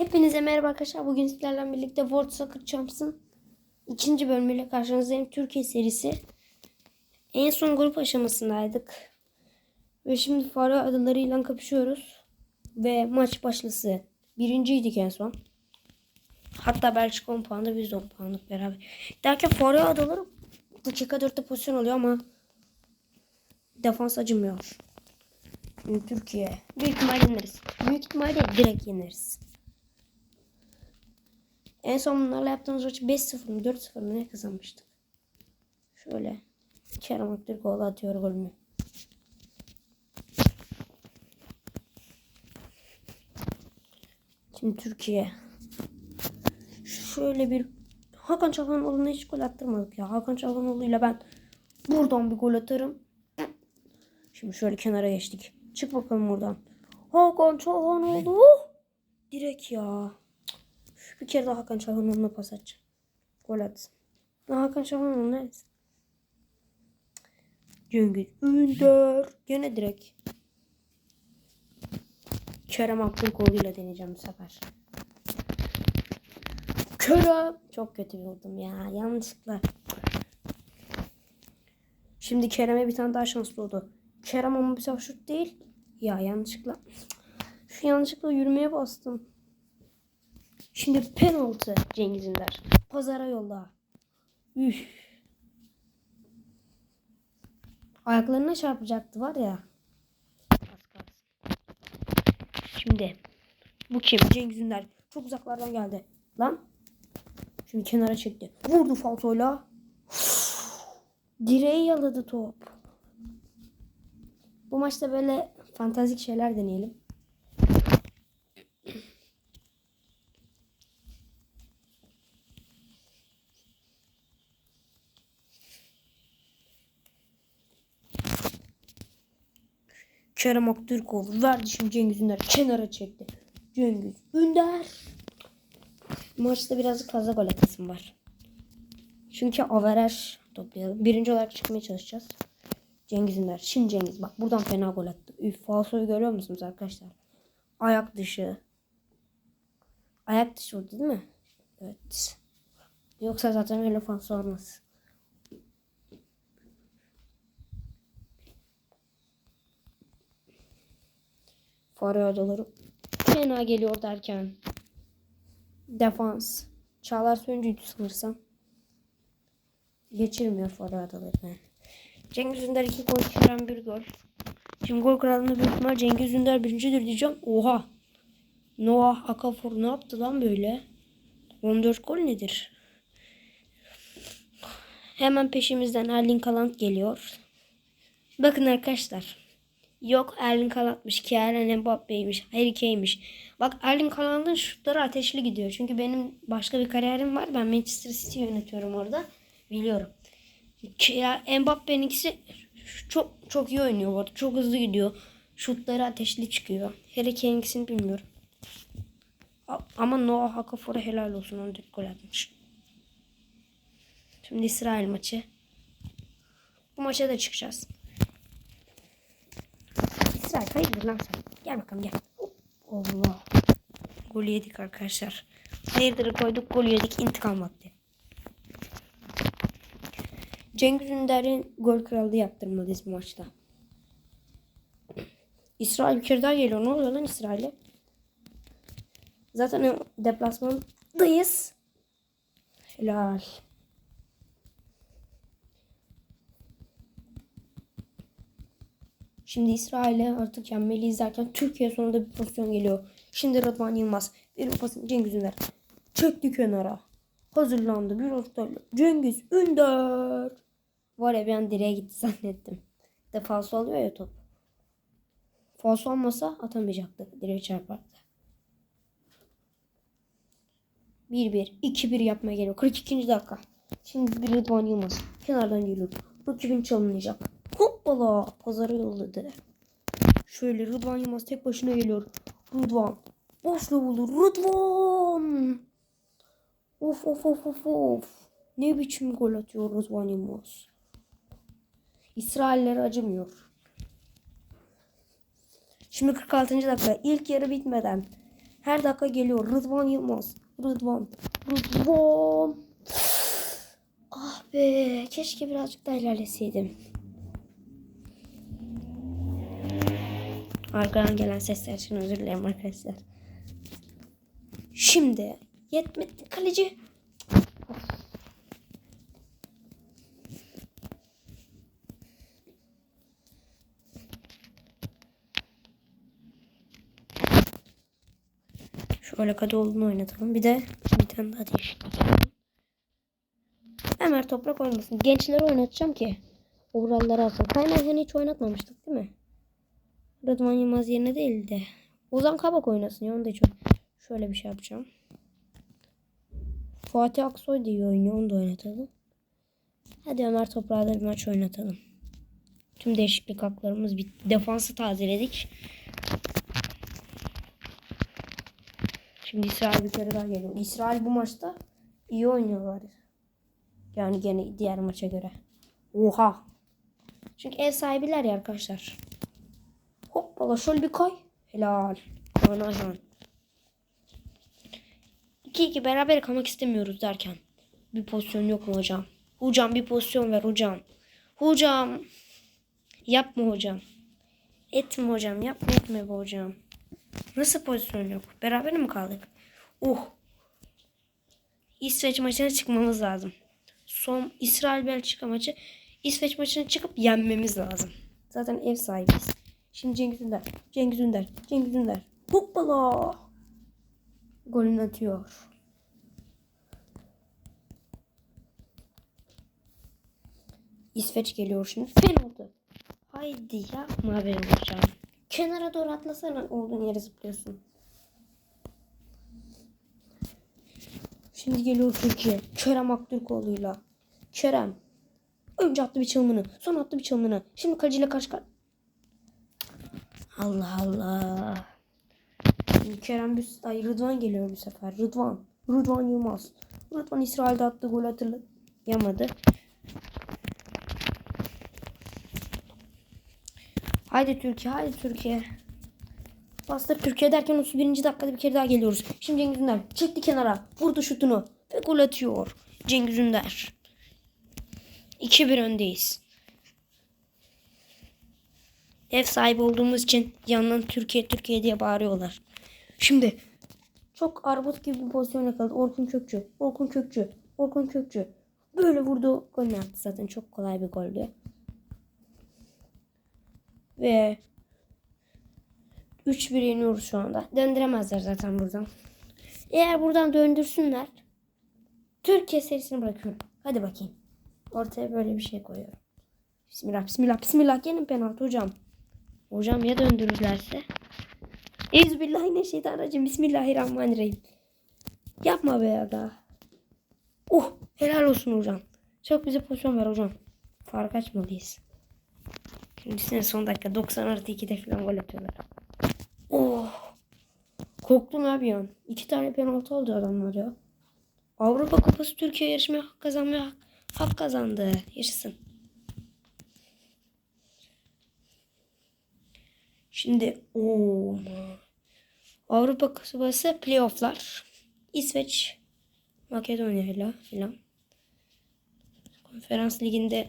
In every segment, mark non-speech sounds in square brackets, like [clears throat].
Hepinize merhaba arkadaşlar. Bugün sizlerle birlikte World Soccer Champs'ın ikinci bölümüyle karşınızdayım. Türkiye serisi. En son grup aşamasındaydık. Ve şimdi Faro adalarıyla kapışıyoruz. Ve maç başlası. Birinciydik en son. Hatta Belçika 10 puanda biz de 10 puanlık beraber. Derken Faro adaları dakika 4'te pozisyon oluyor ama defans acımıyor. Türkiye. Büyük ihtimal yeneriz. Büyük ihtimalle direkt yeneriz. En son bunlarla yaptığımız maçı 5-0 mı 4-0 mı ne kazanmıştık. Şöyle. Kerem Aktürkoğlu atıyor golünü. Şimdi Türkiye. Şöyle bir Hakan Çalhanoğlu'na hiç gol attırmadık ya. Hakan Çalhanoğlu'yla ben buradan bir gol atarım. Şimdi şöyle kenara geçtik. Çık bakalım buradan. Hakan Çalhanoğlu. Direkt ya. Bir kere daha Hakan Çalhanoğlu'na pas atacağım. Gol atsın. Hakan Çalhanoğlu neredesin? Cengiz Ünder. Gene direkt. Kerem Aktürkoğlu ile deneyeceğim bu sefer. Kerem. Çok kötü vurdum ya. Yanlışlıkla. Şimdi Kerem'e bir tane daha şanslı oldu. Kerem ama bir sefer şut değil. Ya yanlışlıkla. Şu yanlışlıkla yürümeye bastım. Şimdi penaltı Cengiz Ünder. Pazara yolla. Üf. Ayaklarına çarpacaktı var ya. Şimdi bu kim? Cengiz Ünder. Çok uzaklardan geldi. Lan. Şimdi kenara çekti. Vurdu falsoyla. Direği yaladı top. Bu maçta böyle fantastik şeyler deneyelim. Kerem Aktürkoğlu verdi şimdi Cengiz Ünder kenara çekti. Cengiz Ünder. Maçta birazcık fazla gol atasım var. Çünkü averaj toplayalım. Birinci olarak çıkmaya çalışacağız. Cengiz Ünder. Şimdi Cengiz bak buradan fena gol attı. Üf falsoyu görüyor musunuz arkadaşlar? Ayak dışı. Ayak dışı oldu değil mi? Evet. Yoksa zaten öyle falso olmaz. Fare adaları fena geliyor derken defans Çağlar Söncü'ydü sanırsam geçirmiyor Fare adalarını. Cengiz Ünder 2 gol Kerem 1 gol. Şimdi gol kralında büyük ihtimal Cengiz Ünder birincidir diyeceğim. Oha. Noah Akafor ne yaptı lan böyle? 14 gol nedir? Hemen peşimizden Erling Haaland geliyor. Bakın arkadaşlar. Yok Erling Haaland'mış. Kylian Mbappe'ymiş. Harry Kane'miş. Bak Erling Haaland'ın şutları ateşli gidiyor. Çünkü benim başka bir kariyerim var. Ben Manchester City yönetiyorum orada. Biliyorum. Ya Mbappe'ninkisi çok çok iyi oynuyor bu arada. Çok hızlı gidiyor. Şutları ateşli çıkıyor. Harry Kane'inkisini bilmiyorum. Ama Noah Okafor'a helal olsun. 14 gol atmış. Şimdi İsrail maçı. Bu maça da çıkacağız. İsrail hayırdır lan sen? Gel bakalım gel. Allah. Gol yedik arkadaşlar. Hayırdır koyduk gol yedik intikam vakti. Cengiz Ünder'in gol kralı yaptırmalıyız bu maçta. İsrail bir kere daha geliyor. Ne oluyor lan İsrail'e? Zaten deplasmandayız. Helal. Şimdi İsrail'e artık yenmeliyiz derken Türkiye sonunda bir pozisyon geliyor. Şimdi Rıdvan Yılmaz. Bir pasını Cengiz Ünder. Çekti kenara. Hazırlandı. Bir ortayla. Cengiz Ünder. Var ya ben direğe gitti zannettim. De falso alıyor ya top. Falso olmasa atamayacaktı. Direğe çarpardı. 1-1. 2-1 yapmaya geliyor. 42. dakika. Şimdi bir Rıdvan Yılmaz. Kenardan geliyor. Rakibin çalınacak. Hoppala. Pazara yolladı. Şöyle Rıdvan Yılmaz tek başına geliyor. Rıdvan. Boşluğu buldu. Rıdvan. Of of of of of. Ne biçim gol atıyor Rıdvan Yılmaz. İsraillere acımıyor. Şimdi 46. dakika. İlk yarı bitmeden Her dakika geliyor. Rıdvan Yılmaz. Rıdvan. Rıdvan. Ah be. Keşke birazcık daha ilerleseydim. Arkadan gelen sesler için özür dilerim arkadaşlar. Şimdi yetmedi kaleci. Şöyle Kadıoğlu'nu oynatalım. Bir de bir tane daha değişiklik. Ömer Toprak oynasın. Gençleri oynatacağım ki. Uğralları alsın. Kaymerhen'i hiç oynatmamıştık değil mi? Rıdvan Yılmaz yerine değil de. Ozan Kabak oynasın ya. Onu da oyn- Şöyle bir şey yapacağım. Fatih Aksoy da iyi oynuyor. Onu da oynatalım. Hadi Ömer Toprak'la bir maç oynatalım. Tüm değişiklik haklarımız bitti. Defansı tazeledik. Şimdi İsrail bir kere daha geliyor. İsrail bu maçta iyi oynuyorlar. Yani gene diğer maça göre. Oha. Çünkü ev sahibiler ya arkadaşlar. Hoppala şöyle bir koy. Helal. Anajan. 2-2 beraber kalmak istemiyoruz derken. Bir pozisyon yok mu hocam? Hocam bir pozisyon ver hocam. Hocam. Yapma hocam. Etme hocam. Yapma etme be hocam. Nasıl pozisyon yok? Beraber mi kaldık? Uh. İsveç maçına çıkmamız lazım. Son İsrail Belçika maçı. İsveç maçına çıkıp yenmemiz lazım. Zaten ev sahibiyiz. Şimdi Cengiz Ünder. Cengiz Ünder. Cengiz Ünder. Hoppala. Golünü atıyor. İsveç geliyor şimdi. Penaltı. Haydi yapma benim hocam. Kenara doğru atlasana olduğun yere zıplıyorsun. Şimdi geliyor Türkiye. Kerem Aktürkoğlu'yla. Kerem. Önce attı bir çalımını. Sonra attı bir çalımını. Şimdi kaleciyle karşı kar- Allah Allah. Kerem bir... Ay Rıdvan geliyor bu sefer. Rıdvan. Rıdvan Yılmaz. Rıdvan İsrail'de attığı gol hatırlayamadı. Haydi Türkiye, haydi Türkiye. Bastır Türkiye derken 31. dakikada bir kere daha geliyoruz. Şimdi Cengiz Ünder çekti kenara. Vurdu şutunu ve gol atıyor. Cengiz Ünder. 2-1 öndeyiz. Ev sahibi olduğumuz için yandan Türkiye Türkiye diye bağırıyorlar. Şimdi çok armut gibi bir pozisyon yakaladı. Orkun Kökçü. Orkun Kökçü. Orkun Kökçü. Böyle vurdu. Golünü attı zaten. Çok kolay bir goldü. Ve 3-1 yeniyoruz şu anda. Döndüremezler zaten buradan. Eğer buradan döndürsünler Türkiye serisini bırakıyorum. Hadi bakayım. Ortaya böyle bir şey koyuyorum. Bismillah bismillah bismillah. Gelin penaltı hocam. Hocam ya döndürürlerse? Euzubillahimineşşeytanirracim. Bismillahirrahmanirrahim. Yapma be ya da. Oh helal olsun hocam. Çok bize pozisyon ver hocam. Fark açmalıyız. Kendisine son dakika 90 artı 2'de falan gol atıyorlar. Oh. Korktum abi ya. İki tane penaltı oldu adamlar ya. Avrupa Kupası Türkiye yarışmaya hak kazanmaya hak, hak kazandı. Yaşasın. Şimdi o Avrupa Kupası playofflar. İsveç Makedonya ile filan. Konferans liginde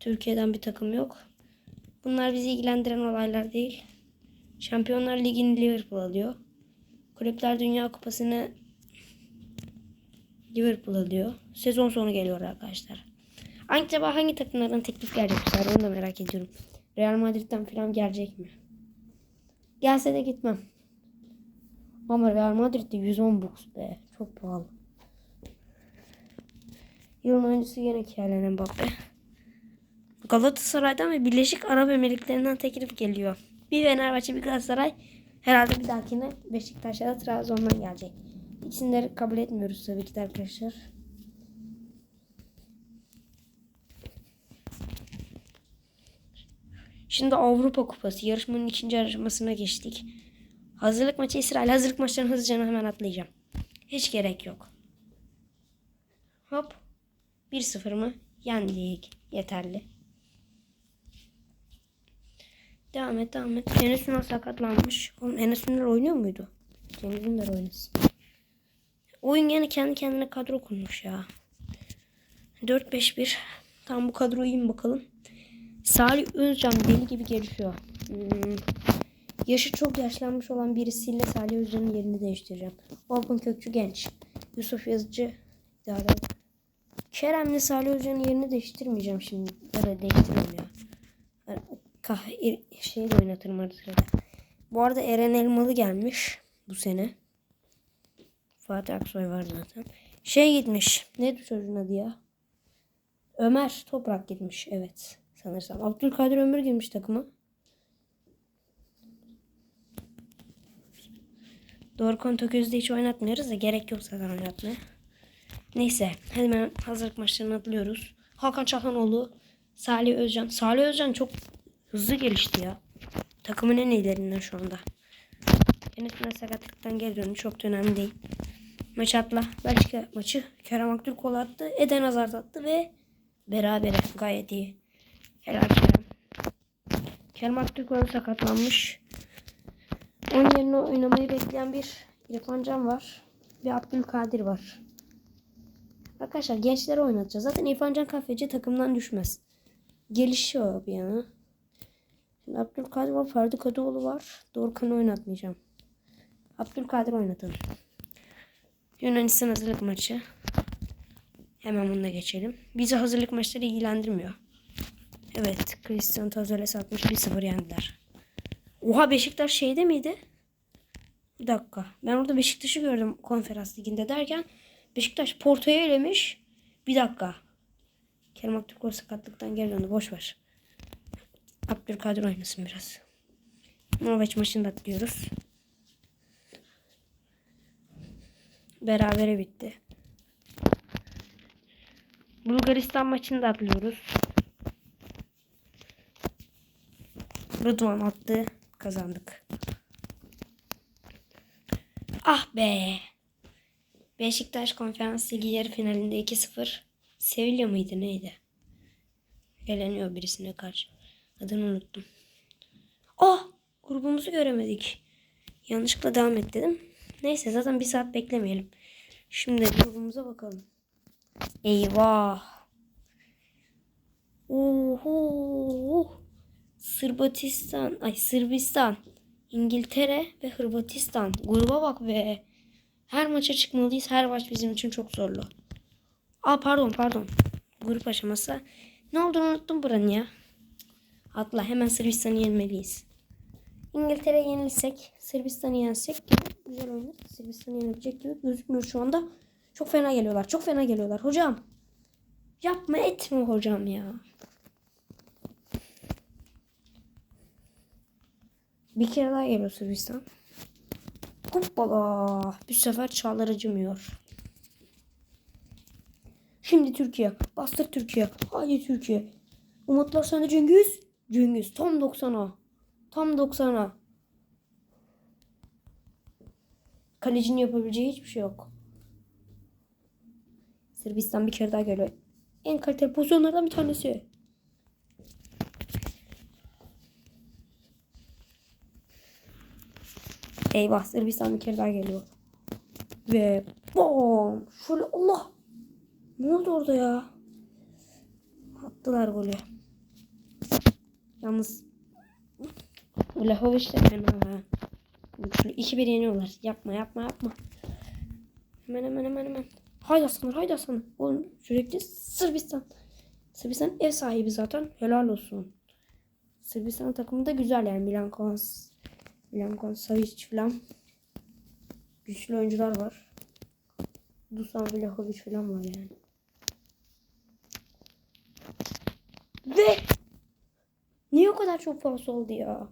Türkiye'den bir takım yok. Bunlar bizi ilgilendiren olaylar değil. Şampiyonlar Ligi'ni Liverpool alıyor. Kulüpler Dünya Kupası'nı Liverpool alıyor. Sezon sonu geliyor arkadaşlar. Acaba hangi takımlardan teklif gelecek onu da merak ediyorum. Real Madrid'den falan gelecek mi? Gelse de gitmem. Ama Real Madrid'de 110 bucks be. Çok pahalı. Yılın oyuncusu yine Kylian Mbappe. Galatasaray'dan ve Birleşik Arap Emirlikleri'nden teklif geliyor. Bir Fenerbahçe bir Galatasaray herhalde bir dahakine Beşiktaş'a da Trabzon'dan gelecek. İkisini de kabul etmiyoruz tabii ki de arkadaşlar. Şimdi Avrupa Kupası yarışmanın ikinci aşamasına geçtik. Hazırlık maçı İsrail. Hazırlık maçlarını hızlıca hemen atlayacağım. Hiç gerek yok. Hop. 1-0 mı? Yendik. Yeterli. Devam et devam et. Enes Ünal sakatlanmış. Oğlum Enes Ünal oynuyor muydu? Cengiz Ünder oynasın. Oyun gene kendi kendine kadro kurmuş ya. 4-5-1. Tam bu kadroyu mi bakalım. Salih Özcan deli gibi gelişiyor. Hmm. Yaşı çok yaşlanmış olan birisiyle Salih Özcan'ın yerini değiştireceğim. Volkan Kökçü genç. Yusuf Yazıcı idare. Kerem'le Salih Özcan'ın yerini değiştirmeyeceğim şimdi. Ya da ya. Kah şeyi de oynatırım arada. Bu arada Eren Elmalı gelmiş bu sene. Fatih Aksoy var zaten. Şey gitmiş. Neydi çocuğun adı ya? Ömer Toprak gitmiş. Evet. Sanırsam. Abdülkadir Ömür girmiş takıma. Dorukhan Tököz'de hiç oynatmıyoruz da gerek yok zaten oynatmaya. Neyse hemen hazırlık maçlarını atlıyoruz. Hakan Çalhanoğlu, Salih Özcan. Salih Özcan çok hızlı gelişti ya. Takımın en iyilerinden şu anda. Yönetmen sakatlıktan geri döndü. Çok da önemli değil. Maç atla. Belçika maçı. Kerem Aktürkoğlu attı. Eden Hazard attı ve berabere. Gayet iyi. Helal Kerem. Kerem Aktürkoğlu sakatlanmış. Onun yerine oynamayı bekleyen bir İrfan Can var. Bir Abdülkadir var. Arkadaşlar gençleri oynatacağız. Zaten İrfan Can Kahveci takımdan düşmez. Gelişiyor bir yana. Şimdi Abdülkadir var. Ferdi Kadıoğlu var. Dorukhan'ı oynatmayacağım. Abdülkadir oynatalım. Yunanistan hazırlık maçı. Hemen bununla geçelim. Bizi hazırlık maçları ilgilendirmiyor. Evet. Cristiano Tazales 60 1-0 yendiler. Oha Beşiktaş şeyde miydi? Bir dakika. Ben orada Beşiktaş'ı gördüm konferans liginde derken Beşiktaş Porto'yu elemiş. Bir dakika. Kerem Aktürkoğlu sakatlıktan geri döndü. Boş ver. Abdülkadir oynasın biraz. Norveç maçını da atlıyoruz. Berabere bitti. Bulgaristan maçını da atlıyoruz. Rıdvan attı. Kazandık. Ah be. Beşiktaş Konferans Ligi yarı finalinde 2-0. Sevilla mıydı neydi? Eleniyor birisine karşı. Adını unuttum. Ah! Grubumuzu göremedik. Yanlışlıkla devam et dedim. Neyse zaten bir saat beklemeyelim. Şimdi grubumuza bakalım. Eyvah. Oho. Sırbistan, ay Sırbistan, İngiltere ve Hırvatistan. Gruba bak be. Her maça çıkmalıyız. Her maç bizim için çok zorlu. Aa pardon pardon. Grup aşaması. Ne olduğunu unuttum buranın ya. Atla hemen Sırbistan'ı yenmeliyiz. İngiltere yenilsek, Sırbistan'ı yensek güzel oynar. Sırbistan'ı yenilecek gibi gözükmüyor şu anda. Çok fena geliyorlar. Çok fena geliyorlar. Hocam. Yapma etme hocam ya. Bir kere daha geliyor Sırbistan. Hoppala. Bu sefer çağlar acımıyor. Şimdi Türkiye. Bastır Türkiye. Haydi Türkiye. Umutlar sende Cengiz. Cengiz tam 90'a. Tam 90'a. Kalecinin yapabileceği hiçbir şey yok. Sırbistan bir kere daha geliyor. En kaliteli pozisyonlardan bir tanesi. Eyvah Sırbistan bir kere daha geliyor. Ve bom. Şöyle Allah. Ne oldu orada ya? Attılar golü. Yalnız Vlahovic de fena ha. Güçlü. 2-1 yeniyorlar. Yapma yapma yapma. Hemen hemen hemen hemen. Haydi aslanlar haydi aslanlar. Oğlum sürekli Sırbistan. Sırbistan ev sahibi zaten. Helal olsun. Sırbistan takımı da güzel yani. Milan Kons, Milan Konsavic falan. Güçlü oyuncular var. Dusan Vlahovic falan var yani. Ve Niye o kadar çok fazla oldu ya?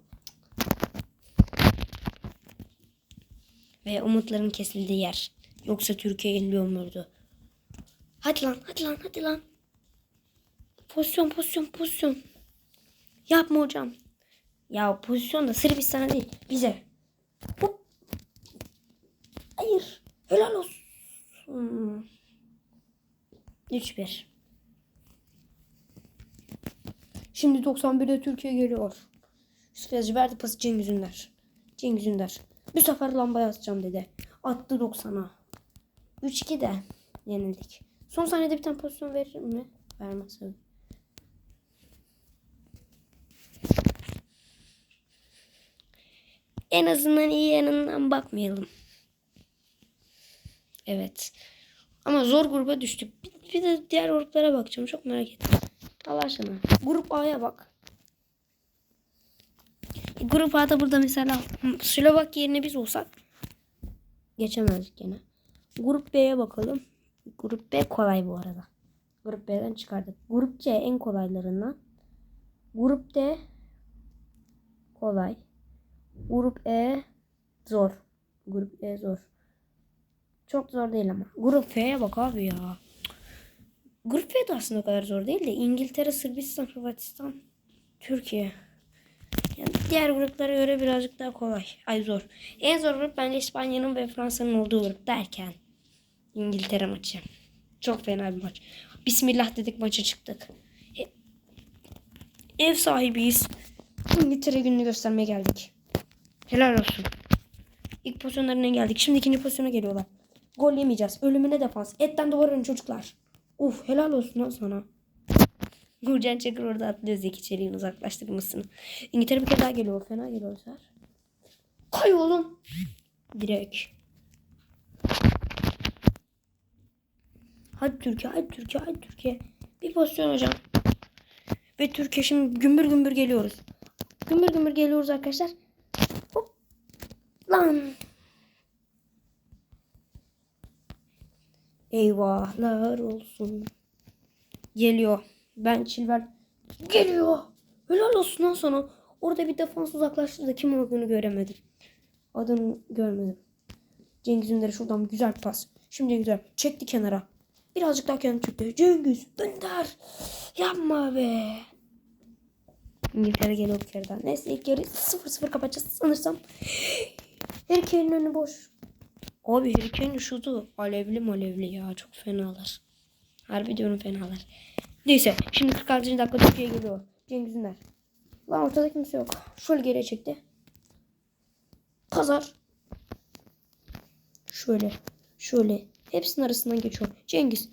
Ve umutların kesildiği yer. Yoksa Türkiye yeniliyor muydu? Hadi lan hadi lan hadi lan. Pozisyon pozisyon pozisyon. Yapma hocam. Ya pozisyon da Sırbistan'a değil bize. Hop. Hayır. Helal olsun. 3-1. Şimdi 91'de Türkiye geliyor. Yusuf Yazıcı verdi pası Cengiz Ünder. Cengiz Ünder. Bu sefer lambaya atacağım dedi. Attı 90'a. 3-2 de yenildik. Son saniyede bir tane pozisyon verir mi? Vermez En azından iyi yanından bakmayalım. Evet. Ama zor gruba düştük. Bir, bir de diğer gruplara bakacağım. Çok merak ettim. Allah aşkına. Grup A'ya bak. E, Grup A'da burada mesela Slovak yerine biz olsak geçemezdik gene. Grup B'ye bakalım. Grup B kolay bu arada. Grup B'den çıkardık. Grup C en kolaylarından. Grup D kolay. Grup E zor. Grup E zor. Çok zor değil ama. Grup F'ye bak abi ya. Grup F de aslında o kadar zor değil de İngiltere, Sırbistan, Hırvatistan, Türkiye. Yani diğer gruplara göre birazcık daha kolay. Ay zor. En zor grup bence İspanya'nın ve Fransa'nın olduğu grup derken İngiltere maçı. Çok fena bir maç. Bismillah dedik maça çıktık. E- Ev sahibiyiz. İngiltere gününü göstermeye geldik. Helal olsun. İlk pozisyonlarına geldik. Şimdi ikinci pozisyona geliyorlar. Gol yemeyeceğiz. Ölümüne defans. Etten duvar önü çocuklar. Uf helal olsun lan sana. Nurcan Çakır orada atlıyor Zeki Çelik'in uzaklaştırmasını. İngiltere bir kere daha geliyor. Fena geliyor Ser. Kay oğlum. Direkt. Hadi Türkiye, hadi Türkiye, hadi Türkiye. Bir pozisyon hocam. Ve Türkiye şimdi gümbür gümbür geliyoruz. Gümbür gümbür geliyoruz arkadaşlar. Lan. Eyvahlar olsun. Geliyor. Ben Çilver. Geliyor. Helal olsun lan sana. Orada bir defans uzaklaştı da kim olduğunu göremedim. Adını görmedim. Cengiz Ünder'e şuradan güzel pas. Şimdi güzel. Çekti kenara. Birazcık daha kendi çıktı. Cengiz Ünder. Yapma be. İngiltere geliyor bir kere daha. Neyse ilk yarı 0-0 kapatacağız sanırsam. Harry Kane'in önü boş. Abi Harry Kane'in şutu alevli malevli ya. Çok fenalar. Harbi diyorum fenalar. Neyse şimdi 46. dakika Türkiye geliyor. Cengiz Ünder. Lan ortada kimse yok. Şöyle geriye çekti. Pazar. Şöyle. Şöyle. Hepsinin arasından geçiyor. Cengiz.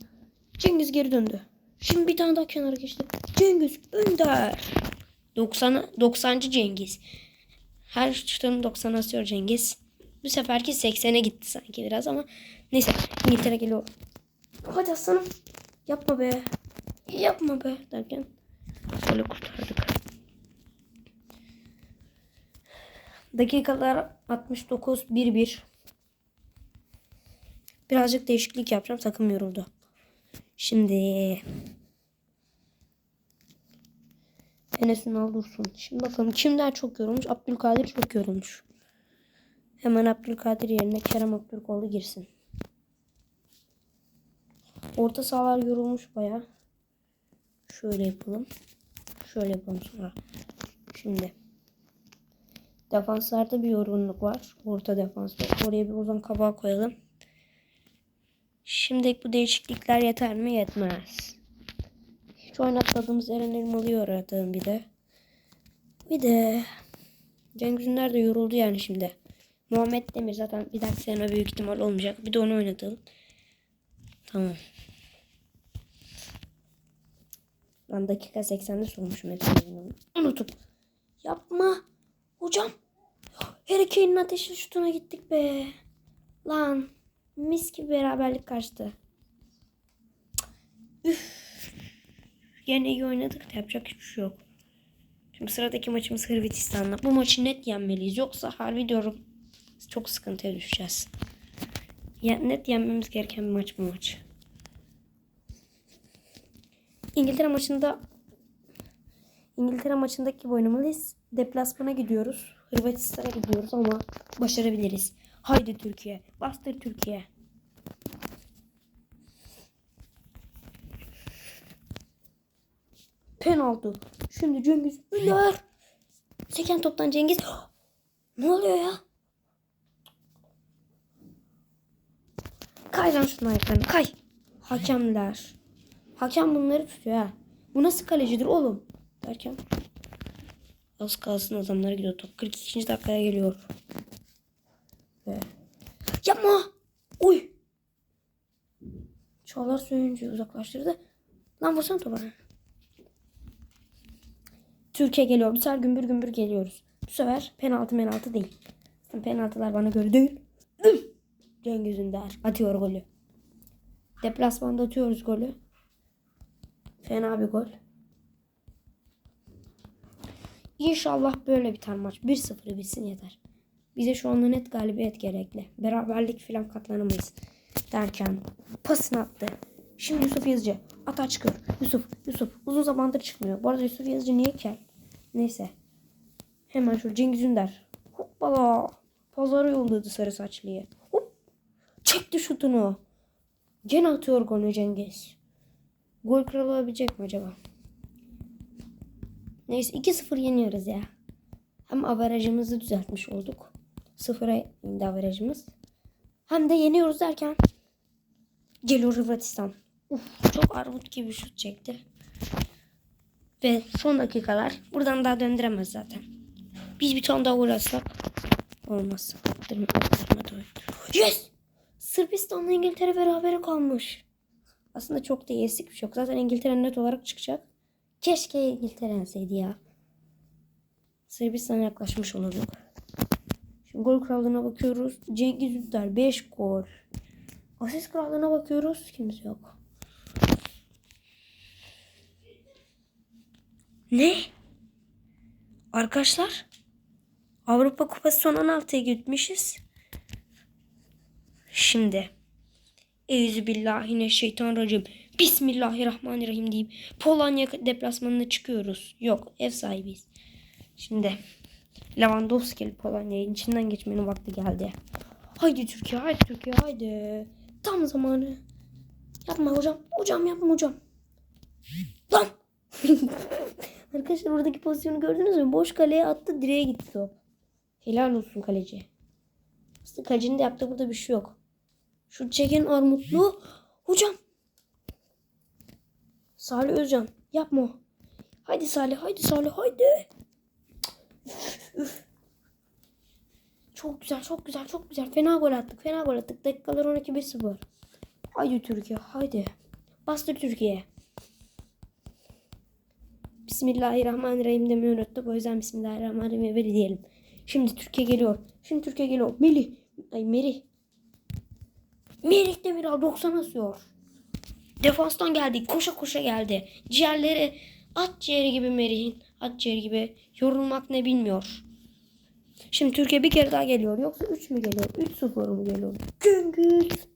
Cengiz geri döndü. Şimdi bir tane daha kenara geçti. Cengiz Ünder. 90 90. Cengiz. Her şutun 90 atıyor Cengiz. Bu seferki 80'e gitti sanki biraz ama neyse İngiltere geliyor. Hadi aslanım. Yapma be. Yapma be derken şöyle kurtardık. Dakikalar 69 1-1. Birazcık değişiklik yapacağım. Takım yoruldu. Şimdi Enes Ünal dursun. Şimdi bakalım kim daha çok yorulmuş? Abdülkadir çok yorulmuş. Hemen Abdülkadir yerine Kerem Aktürkoğlu girsin. Orta sahalar yorulmuş baya. Şöyle yapalım. Şöyle yapalım sonra. Şimdi. Defanslarda bir yorgunluk var. Orta defansta. Oraya bir uzun kabağı koyalım. Şimdi bu değişiklikler yeter mi? Yetmez. Hiç oynatmadığımız Eren Elmalı'yı aradım bir de. Bir de Cengiz Ünder de yoruldu yani şimdi. Muhammed Demir zaten bir dahaki sene büyük ihtimal olmayacak. Bir de onu oynatalım. Tamam. Lan dakika 80'de sormuşum hepsini. Unutup. Yapma. Hocam. Harry Kane'in ateşli şutuna gittik be. Lan. Mis gibi beraberlik kaçtı. Üf. Yine iyi oynadık da yapacak hiçbir şey yok. Şimdi sıradaki maçımız Hırvatistan'la. Bu maçı net yenmeliyiz. Yoksa harbi diyorum çok sıkıntıya düşeceğiz. Ya, net yenmemiz gereken bir maç bu maç. İngiltere maçında İngiltere maçındaki gibi. Deplasmana gidiyoruz. Hırvatistan'a gidiyoruz ama başarabiliriz. Haydi Türkiye. Bastır Türkiye. Penaltı. Şimdi Cengiz Ünder. Seken toptan Cengiz. Ne oluyor ya? Kay lan şunun ayaklarını kay. Hakemler. Hakem bunları tutuyor ha. Bu nasıl kalecidir oğlum? Derken. Az kalsın adamlara gidiyor top. 42. dakikaya geliyor. Yapma. Uy. Çağlar Söyüncü uzaklaştırdı. Lan vursana topa. Türkiye geliyor. Bu sefer gümbür gümbür geliyoruz. Bu sefer penaltı penaltı değil. Penaltılar bana göre değil. [clears throat] Cengiz Ünder atıyor golü. Deplasmanda atıyoruz golü. Fena bir gol. İnşallah böyle biter maç. 1-0 bitsin yeter. Bize şu anda net galibiyet gerekli. Beraberlik falan katlanamayız. Derken pasını attı. Şimdi Yusuf Yazıcı. Ata çıkıyor. Yusuf, Yusuf. Uzun zamandır çıkmıyor. Bu arada Yusuf Yazıcı niye kel? Neyse. Hemen şu Cengiz Ünder. Hoppala. Pazara yolladı sarı saçlıyı. Hop. Çekti şutunu. Gene atıyor golü Cengiz. Gol kralı olabilecek mi acaba? Neyse 2-0 yeniyoruz ya. Hem averajımızı düzeltmiş olduk. Sıfıra indi averajımız. Hem de yeniyoruz derken geliyor Hırvatistan. Uf, çok armut gibi şut çekti. Ve son dakikalar. Buradan daha döndüremez zaten. Biz bir tane daha gol atsak. Olmaz. Attırma, attırma. Yes! Sırbistan'la İngiltere berabere kalmış. Aslında çok da iyisi bir şey. Zaten İngiltere net olarak çıkacak. Keşke İngiltere yenseydi ya. Sırbistan'a yaklaşmış olurduk. Şimdi gol krallığına bakıyoruz. Cengiz Ünder 5 gol. Asist krallığına bakıyoruz. Kimse yok. Ne? Arkadaşlar Avrupa Kupası son 16'ya gitmişiz. Şimdi Euzubillahimineşşeytanirracim. Bismillahirrahmanirrahim deyip Polonya deplasmanına çıkıyoruz. Yok ev sahibiyiz. Şimdi Lewandowski Polonya'nın içinden geçmenin vakti geldi. Haydi Türkiye, haydi Türkiye, haydi. Tam zamanı. Yapma hocam. Hocam yapma hocam. Lan. [laughs] Arkadaşlar oradaki pozisyonu gördünüz mü? Boş kaleye attı direğe gitti top. Helal olsun kaleci. Aslında kalecinin de yaptığı burada bir şey yok. Şu çeken armutlu. Hocam. Salih Özcan. Yapma. Haydi Salih. Haydi Salih. Haydi. Üf. Çok güzel. Çok güzel. Çok güzel. Fena gol attık. Fena gol attık. Dakikalar 12-1-0. Haydi Türkiye. Haydi. Bastır Türkiye. Bismillahirrahmanirrahim demeyi unuttuk. O yüzden Bismillahirrahmanirrahim veri diyelim. Şimdi Türkiye geliyor. Şimdi Türkiye geliyor. Melih. Ay Merih. Merih Demiral 90 asıyor. Defanstan geldi. Koşa koşa geldi. Ciğerleri at ciğeri gibi Merih'in. At ciğeri gibi. Yorulmak ne bilmiyor. Şimdi Türkiye bir kere daha geliyor. Yoksa 3 mü geliyor? 3-0 mu geliyor? Cengiz.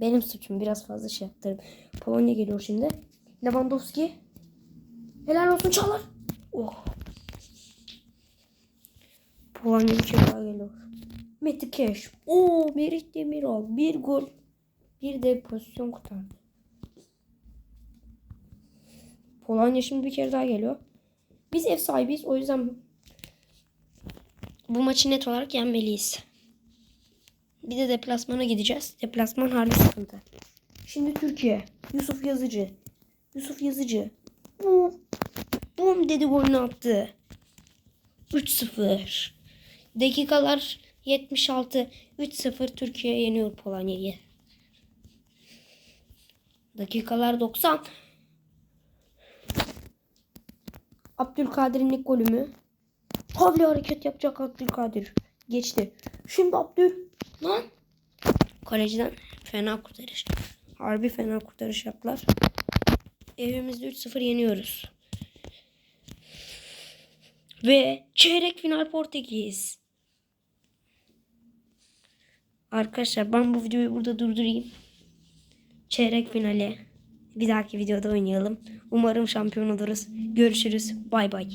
Benim suçum. Biraz fazla şey yaptım. Polonya geliyor şimdi. Lewandowski. Helal olsun Çağlar. Oh. Polonya bir kere daha geliyor. Mete Keş. Oo Merih Demiral. Bir gol. Bir de pozisyon kurtardı. Polonya şimdi bir kere daha geliyor. Biz ev sahibiyiz. O yüzden bu maçı net olarak yenmeliyiz. Bir de deplasmana gideceğiz. Deplasman harbi sıkıntı. Şimdi Türkiye. Yusuf Yazıcı. Yusuf Yazıcı. Bum. Bum dedi golünü attı. 3-0. Dakikalar 76. 3-0 Türkiye yeniyor Polonya'yı. Dakikalar 90. Abdülkadir'in ilk golü mü? Havli hareket yapacak Abdülkadir. Geçti. Şimdi Abdül. Lan. Kaleciden fena kurtarış. Harbi fena kurtarış yaptılar. Evimizde 3-0 yeniyoruz. Ve çeyrek final Portekiz. Arkadaşlar ben bu videoyu burada durdurayım. Çeyrek finale bir dahaki videoda oynayalım. Umarım şampiyon oluruz. Görüşürüz. Bay bay.